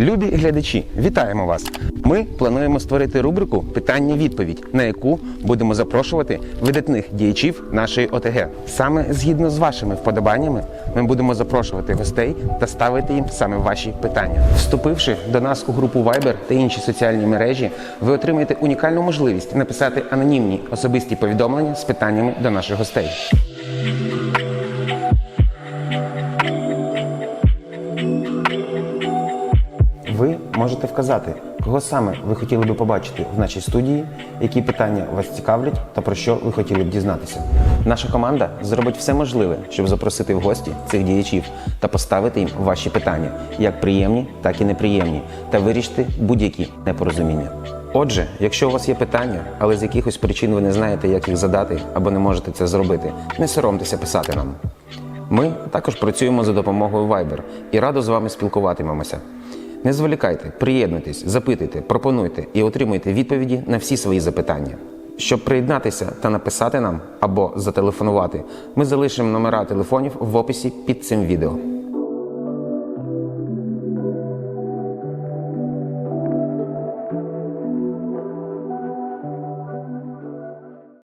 Любі глядачі, вітаємо вас! Ми плануємо створити рубрику Питання-відповідь, на яку будемо запрошувати видатних діячів нашої ОТГ. Саме згідно з вашими вподобаннями, ми будемо запрошувати гостей та ставити їм саме ваші питання. Вступивши до нас у групу Viber та інші соціальні мережі, ви отримаєте унікальну можливість написати анонімні особисті повідомлення з питаннями до наших гостей. Ви можете вказати, кого саме ви хотіли би побачити в нашій студії, які питання вас цікавлять та про що ви хотіли б дізнатися. Наша команда зробить все можливе, щоб запросити в гості цих діячів та поставити їм ваші питання, як приємні, так і неприємні, та вирішити будь-які непорозуміння. Отже, якщо у вас є питання, але з якихось причин ви не знаєте, як їх задати або не можете це зробити, не соромтеся писати нам. Ми також працюємо за допомогою Viber і радо з вами спілкуватимемося. Не зволікайте, приєднуйтесь, запитуйте, пропонуйте і отримуйте відповіді на всі свої запитання. Щоб приєднатися та написати нам або зателефонувати, ми залишимо номера телефонів в описі під цим відео.